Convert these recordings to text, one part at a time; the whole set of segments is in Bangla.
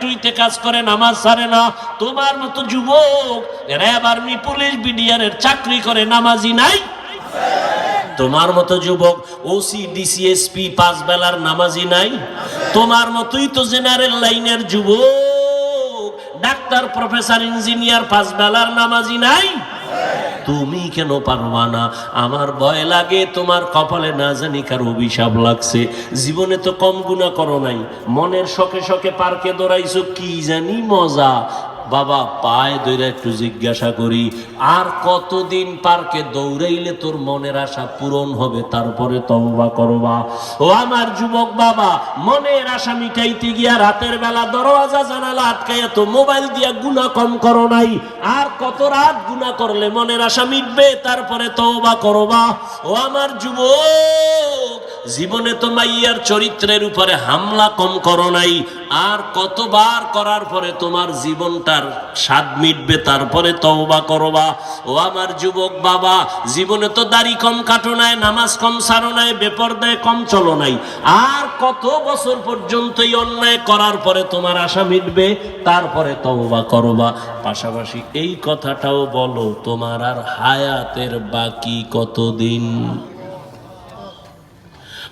ফ্যাক্টরিতে কাজ করে, নামাজ ছাড়ে না। তোমার মতো যুবক র্যাব আর্মি পুলিশ বিডিআর চাকরি করে নামাজি নাই। তোমার মতো যুবক ওসি ডিসিএসপি পাঁচ বেলার নামাজি নাই। তোমার মতোই তো জেনারেল লাইনের যুবক, ডাক্তার, প্রফেসর, ইঞ্জিনিয়ার, পাঁচ বেলার নামাজি নাই। তুমি কেন পারবা না? আমার ভয় লাগে, তোমার কপালে না জানি কার অভিশাপ লাগছে। জীবনে তো কম গুণা করো নাই। মনের শখে শখে পার্কে দৌড়াইছো, কি জানি মজা। বাবা পায়ে দইরা একটু জিজ্ঞাসা করি, আর কতদিন পার্কে দৌড়াইলে তোর মনের আশা পূরণ হবে? তারপরে তওবা করবা ও আমার যুবক বাবা, মনের আশা মিটাইতে গিয়া রাতের বেলা দরওয়াজা, জানালা আটকাইয়া তো মোবাইল দিয়া গুণা কম করো নাই। আর কত রাত গুণা করলে মনের আশা মিটবে? তারপরে তওবা করবা ও আমার যুবক জীবনে তো মাইয়ার চরিত্রের উপরে হামলা কম করো নাই, আর কতবার করার পরে তোমার জীবনটার স্বাদ মিটবে, তারপরে তওবা করবা। ও আমার যুবক বাবা, জীবনে তো দাড়ি কম কাটো নাই, নামাজ কম সারো নাই, বেপরদায় কম চলো নাই। আর কত বছর পর্যন্ত এই অন্যায় করার পরে তোমার আশা মিটবে, তারপরে তওবা করবা। পাশাপাশি এই কথাটাও বলো, তোমার আর হায়াতের বাকি কতদিন?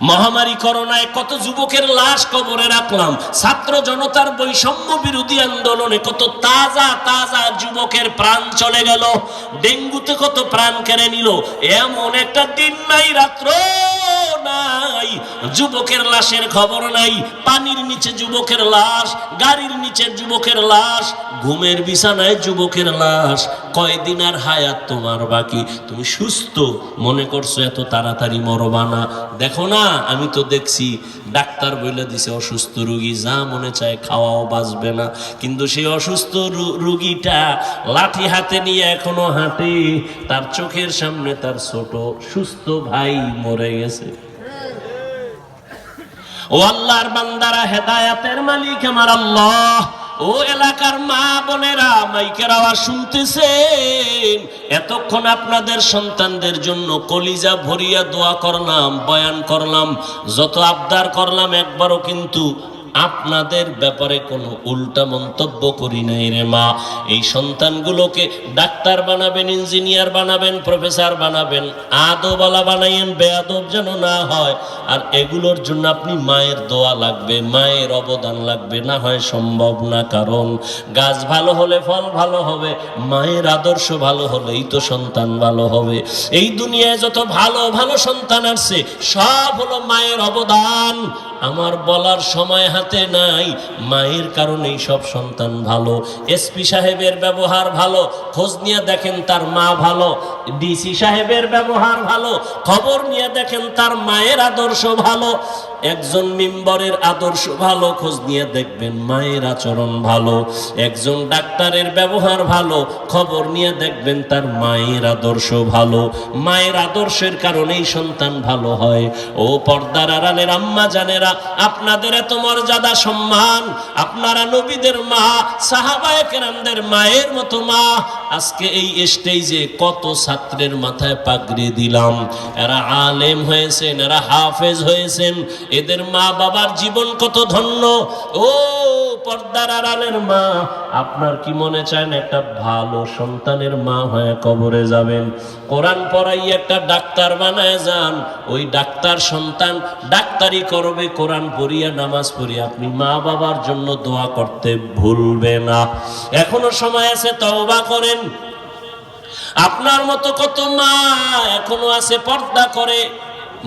মহামারী করোনায় কত যুবকের লাশ কবরে রাখলাম। ছাত্র জনতার বৈষম্য বিরোধী আন্দোলনে কত তাজা তাজা যুবকের প্রাণ চলে গেল। ডেঙ্গুতে কত প্রাণ কেড়ে নিল। এমন একটা দিন নাই, রাত্র নাই। যুবকের লাশের খবর নাই। পানির নিচে যুবকের লাশ, গাড়ির নিচে যুবকের লাশ, ঘুমের বিছানায় যুবকের লাশ। কয়দিন আর হায়াত তোমার বাকি? তুমি সুস্থ? মনে করছ এত তাড়াতাড়ি মরবা না? দেখো না, আমি তো দেখছি, ডাক্তার বলে দিছে, অসুস্থ রুগী যা মনে চায় খাওয়াও বাঁচবে না। কিন্তু সেই অসুস্থ রুগীটা লাঠি হাতে নিয়ে এখনও হাঁটে। তার চোখের সামনে তার ছোট, সুস্থ ভাই মরে গেছে। ও আল্লাহর বান্দারা, হেদায়াতের মালিক আমার আল্লাহ। ও এলাকার মা বোনেরা মাইকের আওয়াজ শুনতেছেন। এতক্ষণ আপনাদের সন্তানদের জন্য কলিজা ভরিয়া দোয়া করলাম, বয়ান করলাম, যত আবদার করলাম, একবারও কিন্তু আপনাদের ব্যাপারে কোনো উল্টা মন্তব্য করি নাই রে মা। এই সন্তানগুলোকে ডাক্তার বানাবেন, ইঞ্জিনিয়ার বানাবেন, প্রফেসর বানাবেন আদবালা বানাইয়েন, বেয়াদব যেন না হয়। আর এগুলোর জন্য আপনি মায়ের দোয়া লাগবে, মায়ের অবদান লাগবে, না হয় সম্ভব না কারণ। গাছ ভালো হলে ফল ভালো হবে, মায়ের আদর্শ ভালো হলেই তো সন্তান ভালো হবে। এই দুনিয়ায় যত ভালো ভালো সন্তান আসছে সব হলো মায়ের অবদান। আমার বলার সময় হাতে নাই। মায়ের কারণেই সব সন্তান ভালো। এসপি সাহেবের ব্যবহার ভালো। খোঁজ নিয়ে দেখেন তার মা ভালো। ডিসি সাহেবের ব্যবহার ভালো। খবর নিয়ে দেখেন তার মায়ের আদর্শ ভালো। একজন মেম্বরের আদর্শ ভালো। খোঁজ নিয়ে দেখবেন মায়ের আচরণ ভালো। একজন ডাক্তারের ব্যবহার ভালো। খবর নিয়ে দেখবেন তার মায়ের আদর্শ ভালো। মায়ের আদর্শের কারণেই সন্তান ভালো হয়। ও পর্দার আড়ালের আম্মা জানেরা আপনাদের এত মর্যাদা, সম্মান, আপনারা নবীদের মা, সাহাবায়ে কেরামদের মায়ের মতো মা, আজকে এই স্টেজে কত ছাত্রের মাথায় পাগড়ি দিলাম। এরা আলেম হয়েছেন, এরা হাফেজ হয়েছেন, এদের মা বাবার জীবন কত ধন্য। ও পর্দার আড়ালের মা, আপনার কি মনে চান একটা ভালো সন্তানের মা হয়ে কবরে যাবেন? কোরআন পড়াই একটা ডাক্তার বানায় যান, ওই ডাক্তার সন্তান ডাক্তারি করবে, কোরআন পড়িয়া, নামাজ পড়িয়া। আপনি মা বাবার জন্য দোয়া করতে ভুলবে না। এখনও সময় আছে, তওবা করেন। আপনার মতো কত মা এখনও আছে, পর্দা করে।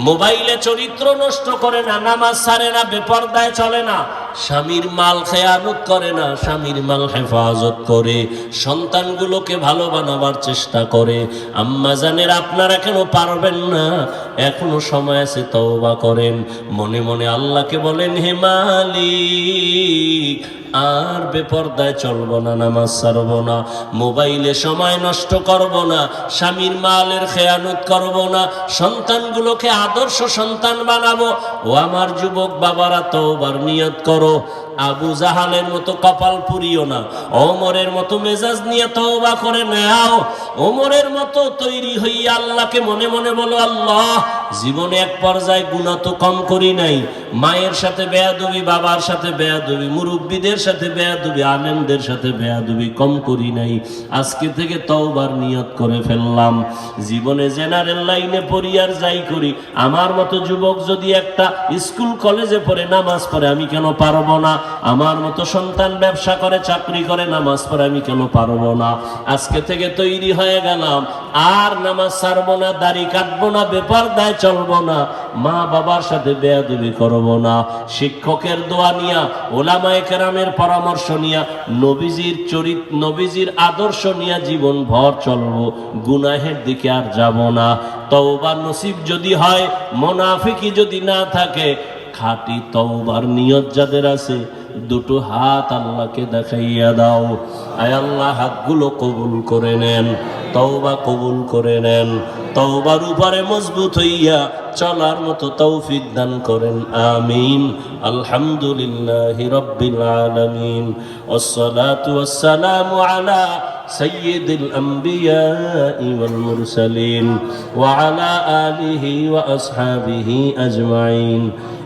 মোবাইলে চরিত্র নষ্ট করে না, নামাজ ছাড়ে না, বেপর্দায় চলে না। স্বামীর মাল খেয়ানত করে না, স্বামীর মাল হেফাজত করে, সন্তানগুলোকে ভালো বানাবার চেষ্টা করে। আম্মা জানের, আপনারা কেন পারবেন না? এখনও সময় আছে, তওবা করেন। মনে মনে আল্লাহকে বলেন, হে মালিক আর বেপর্দায় চলবো না, নামাজ ছাড়বো না, মোবাইলে সময় নষ্ট করব না, স্বামীর মালের খেয়ানত করব না, সন্তানগুলোকে আদর্শ সন্তান বানাবো। ও আমার যুবক বাবারা তওবার নিয়ত করো। আবু জাহালের মতো কপাল পুরিও না। ওমরের মতো মেজাজ নিয়ে তওবা করে নাও। ওমরের মতো তৈরি হইয়া আল্লাহকে মনে মনে বলো, আল্লাহ, জীবনে এক পর্যায়ে গুণা তো কম করি নাই। মায়ের সাথে বেয়াদবি, বাবার সাথে বেয়াদবি, মুরব্বীদের সাথে বেয়াদবি, আলেমদের সাথে বেয়াদবি কম করি নাই। আজকে থেকে তওবার নিয়ত করে ফেললাম। জীবনে জেনারেল লাইনে পড়ি আর যাই করি। আমার মতো যুবক যদি একটা স্কুল কলেজে পড়ে, নামাজ পড়ে, আমি কেন পারব না? আমার মতো সন্তান ব্যবসা করে, চাকরি করে, নামাজ পড়ে, আমি কেন পারব না? আজকে থেকে তৈরি হয়ে গেলাম। আর নামাজ ছাড়বো না, দাড়ি কাটবো না বেপার দায় চলবো না, মা বাবার সাথে বেয়াদবি করব না। শিক্ষকের দোয়া নিয়া, ওলামায়ে কেরামের পরামর্শ নিয়া, নবীজির চরিত, নবীজির আদর্শ নিয়া জীবন ভর চলবো। গুনাহের দিকে আর যাব না। তওবার নসিব যদি হয় মোনাফিকি যদি না থাকে খাঁটি তওবার নিয়ত যাদের আছে দুটো হাত আল্লাহকে দেখাইয়া দাও আয় আল্লাহ হাতগুলো কবুল করে নেন তওবা কবুল করে নেন তওবার উপরে মজবুত হইয়া চলার মতো তৌফিক দান করেন আমিন আলহামদুলিল্লাহ রব্বিল আলামিন والصلاة والسلام على سيد الأنبياء والمرسلين وعلى آله وأصحابه أجمعين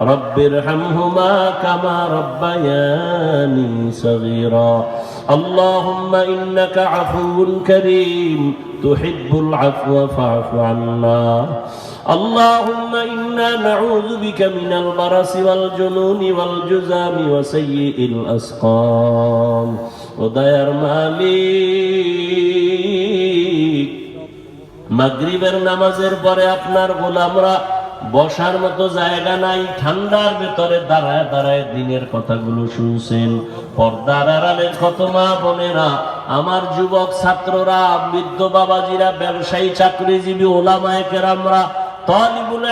رب ارحمهما كما ربياني صغيرا اللهم إنك عفو كريم تحب العفو فاعف عنا اللهم إنا نعوذ بك من البرص والجنون والجزام وسيء الأسقام ودير মালিক মাগরিবের নামাজের পরে আপনার গোলামরা বসার মতো জায়গা নাই, ঠান্ডার ভেতরে দাঁড়ায় দাঁড়ায় দিনের কথাগুলো শুনছেন। পর্দার আড়ালের কত মা বোনেরা, আমার যুবক ছাত্ররা, বৃদ্ধ বাবাজিরা, ব্যবসায়ী, চাকরিজীবী, ওলামায়ে কেরামরা, তলিবুল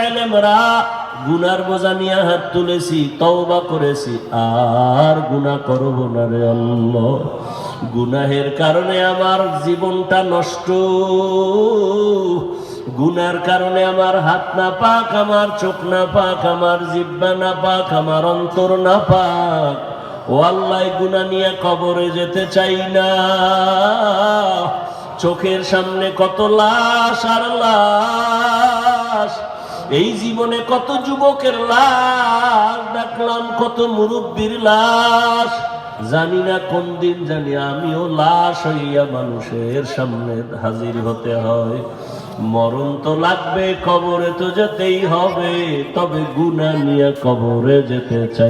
গুনার বোঝা নিয়ে হাত তুলেছি, তওবা করেছি। আর গুনাহ করব না রে আল্লাহ। গুনাহের কারণে আমার জীবনটা নষ্ট। গুনার কারণে আমার হাত না পাক, আমার চোখ না পাক, আমার জিব্বা না পাক, আমার অন্তর না পাক। ও আল্লাহ গুনা নিয়ে কবরে যেতে চাই না। চোখের সামনে কত লাশ আর লাশ, এই জীবনে কত যুবকের লাশ, দেখলাম কত মুরব্বীর লাশ। জানি না কোন দিন জানি আমিও লাশ হইয়া মানুষের সামনে হাজির হতে হয়। মরণ তো লাগবে কবরে তো যেতেই হবে তবে গুনা নিয়ে কবরে যেতে চাই।